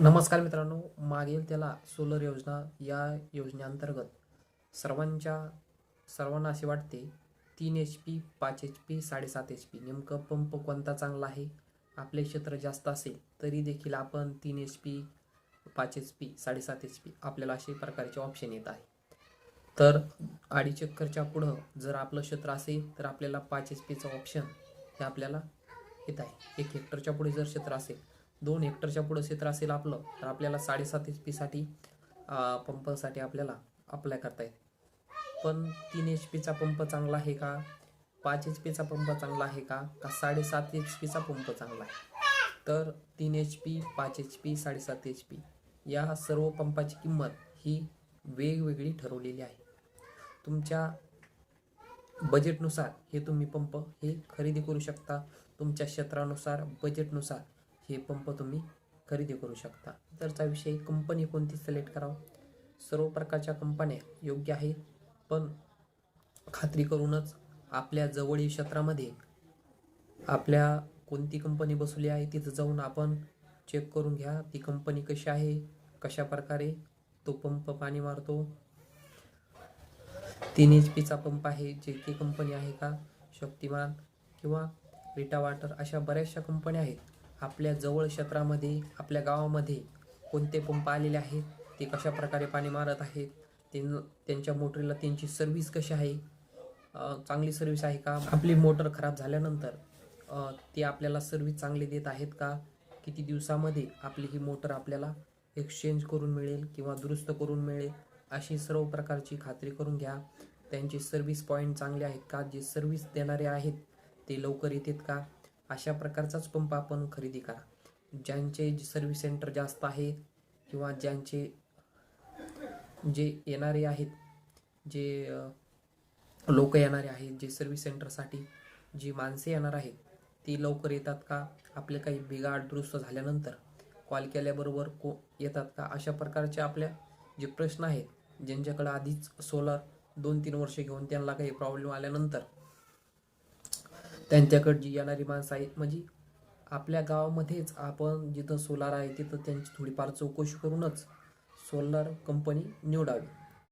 नमस्कार मित्रांनो मागील त्याला सोलर योजना या योजनेअंतर्गत सर्वांच्या सर्वांना असे वाटते तीन एच पी पाच एच पी साडेसात एच पी नेमकं पंप कोणता चांगला आहे? आपले क्षेत्र जास्त असेल तरी देखील आपण तीन एच पी पाच एच पी साडेसात एच पी आपल्याला असे प्रकारचे ऑप्शन येत आहे. तर अडीच एकरच्या पुढं जर आपलं क्षेत्र असेल तर आपल्याला पाच एच पीचं ऑप्शन हे आपल्याला येत आहे. एक हेक्टरच्या पुढे जर क्षेत्र असेल दोन हेक्टरच्या पुढं क्षेत्र असेल आपलं तर आपल्याला साडेसात एच पीसाठी पंपसाठी आपल्याला अप्लाय करता येईल. पण तीन एच पीचा पंप चांगला आहे का? पाच एच पीचा पंप चांगला आहे का? का साडेसात एच पीचा पंप चांगला आहे? तर तीन एच पी पाच एच पी साडेसात एच पी या सर्व पंपाची किंमत ही वेगवेगळी ठरवलेली आहे. तुमच्या बजेटनुसार हे तुम्ही पंप हे खरेदी करू शकता. तुमच्या क्षेत्रानुसार बजेटनुसार हे पंप तुम्ही खरेदी करू शकता. तरचा विषय कंपनी कोणती सिलेक्ट करावं? सर्व प्रकारच्या कंपन्या योग्य आहेत पण खात्री करूनच आपल्या जवळील क्षेत्रामध्ये आपल्या कोणती कंपनी बसवली आहे तिथं जाऊन आपण चेक करून घ्या ती कंपनी कशी आहे कशा प्रकारे तो पंप पाणी मारतो. तीन एच पीचा पंप आहे जे के कंपनी आहे का? शक्तिमान किंवा रिटा वाटर अशा बऱ्याचशा कंपन्या आहेत. आपल्या जवळ क्षेत्रामध्ये आपल्या गावामध्ये कोणते पंप आलेले आहेत ते कशा प्रकारे पाणी मारत आहेत ते त्यांच्या मोटरीला त्यांची सर्व्हिस कशी आहे चांगली सर्व्हिस आहे का? आपली मोटर खराब झाल्यानंतर ते आपल्याला सर्व्हिस चांगली देत आहेत का? किती दिवसामध्ये आपली ही मोटर आपल्याला एक्सचेंज करून मिळेल किंवा दुरुस्त करून मिळेल? अशी सर्व प्रकारची खात्री करून घ्या. त्यांचे सर्व्हिस पॉईंट चांगले आहेत का? जे सर्व्हिस देणारे आहेत ते लवकर येतात का? अशा प्रकारचाच पंप आपण खरेदी करा. ज्यांचे सर्व्हिस सेंटर जास्त आहे किंवा ज्यांचे जे येणारे आहेत जे लोक येणारे आहेत जे सर्व्हिस सेंटरसाठी जी माणसे येणार आहेत ती लवकर येतात का? आपले काही बिघाड दुरुस्त झाल्यानंतर कॉल केल्याबरोबर को येतात का? अशा प्रकारचे आपल्या जे प्रश्न आहेत ज्यांच्याकडं आधीच सोलर दोन तीन वर्ष घेऊन त्यांना काही प्रॉब्लेम आल्यानंतर त्यांच्याकडे जी येणारी माणसं आहेत म्हणजे आपल्या गावामध्येच आपण जिथं सोलार आहे तिथं त्यांची थोडीफार चौकशी करूनच सोलर कंपनी निवडावी.